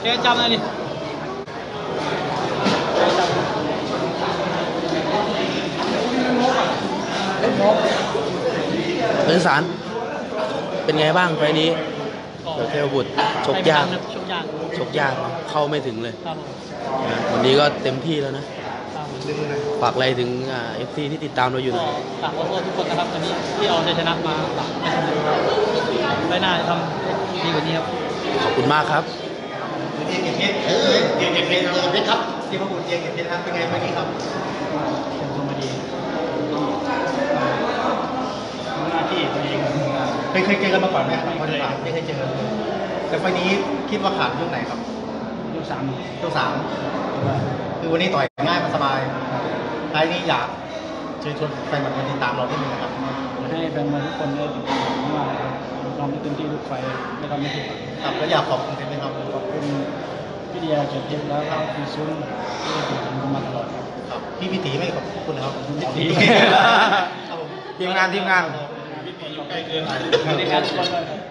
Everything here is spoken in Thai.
เจ๊จำเลยดิพื้นสารเป็นไงบ้างไฟล์นี้เดี๋ยวเทวบุตรชกยากชกยากชกยากเข้าไม่ถึงเลยครับผมนะวันนี้ก็เต็มที่แล้วนะ ครับผมฝากอะไรถึงเอฟซีที่ติดตามเราอยู่หก็นะฝากขอโทษทุกคนนะครับวันนี้ที่เอาชัยชนะมาฝากให้สำเร็จไปหน้าจะทำดีกว่านี้ครับ ขอบคุณมากครับ เกียรติเพชรเอ้ยเกียรติเพชรเกียรติเพชรครับที่พระบุตรเกียรติเพชรครับเป็นไงวันนี้ครับเป็นตัวมาดีหน้าที่ตัวเองเคยเคยเจอกันมาก่อนไหมครับวันนี้ไม่เคยเจอแต่ไฟล์นี้คิดว่าขาดยกไหนครับยกสามยกสามคือวันนี้ต่อยง่ายมันสบายท้ายนี้อยากเชิญชวนแฟนบอลมาติดตามเราด้วยนะครับให้แฟนบอลทุกคนได้ติดตามว่าเราไม่เต็มที่ทุกไฟไม่ทำไม่ผิดหวังครับแล้วอยากขอบคุณเต็มไหมครับข อบคุณพี่เดียเกียรติเพชรแล้วก็คุณซุ้มที่ติดตามผมมาตลอดครับ ครับพี่พิธีไม่ขอบคุณนะครับพิธีครับผม ทีมงานทีมงานสวัสดีครับทุกคนเลย